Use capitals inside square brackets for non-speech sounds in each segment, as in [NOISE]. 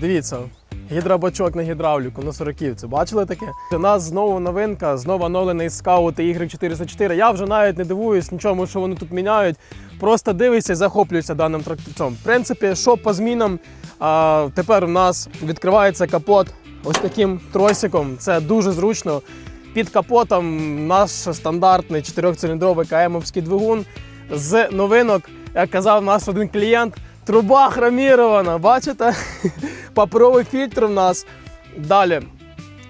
Дивіться, гідробачок на гідравліку на сороківці. Бачили таке? У нас знову новинка, знову оновлений скаут Y404. Я вже навіть не дивуюсь нічому, що вони тут міняють. Просто дивишся і захоплюєшся даним тракторцем. В принципі, що по змінам, а, тепер у нас відкривається капот ось таким тросиком. Це дуже зручно. Під капотом наш стандартний чотирьохциліндровий КМовський двигун. З новинок, як казав наш один клієнт, труба хромірована. Бачите? Паперовий фільтр в нас. Далі.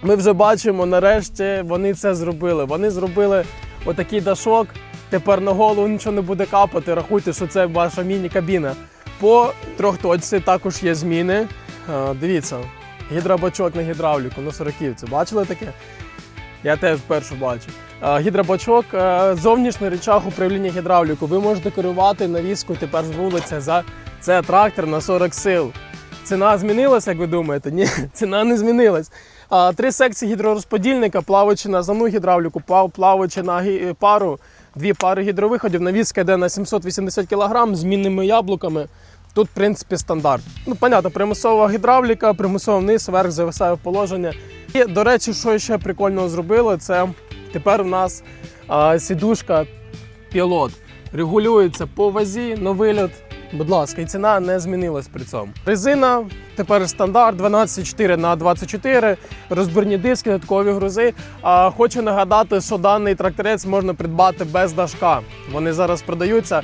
Ми вже бачимо, нарешті вони це зробили. Вони зробили отакий дашок. Тепер на голову нічого не буде капати. Рахуйте, що це ваша міні-кабіна. По трьохточці також є зміни. Е, Дивіться, гідробачок на гідравліку на сороківці. Бачили таке? Я теж вперше бачу. Е, Гідробачок, е, зовнішній речах управління гідравліку. Ви можете керувати навіскою тепер з вулиці за це трактор на 40 сил. Ціна змінилася, як ви думаєте? Ні, [LAUGHS] ціна не змінилась. Три секції гідророзподільника, плаваючи на замну гідравліку, плав- плаваючи на пару, дві пари гідровиходів. Навіска йде на 780 кг з мінними яблуками. Тут, в принципі, стандарт. Ну, понятно, примусова гідравліка, примусово вниз, вверх зависає в положення. І, до речі, що ще прикольного зробили, це тепер у нас а, сідушка пілот. Регулюється по вазі на виліт. Будь ласка, і ціна не змінилась при цьому. Резина тепер стандарт 12,4 на 24, розбірні диски, додаткові грузи. А хочу нагадати, що даний тракторець можна придбати без дашка. Вони зараз продаються.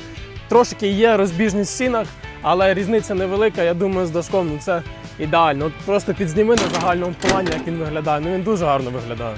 Трошки є розбіжність в цінах, але різниця невелика. Я думаю, з дашком ну, це ідеально. От просто підзніми на загальному плані, як він виглядає. Ну він дуже гарно виглядає.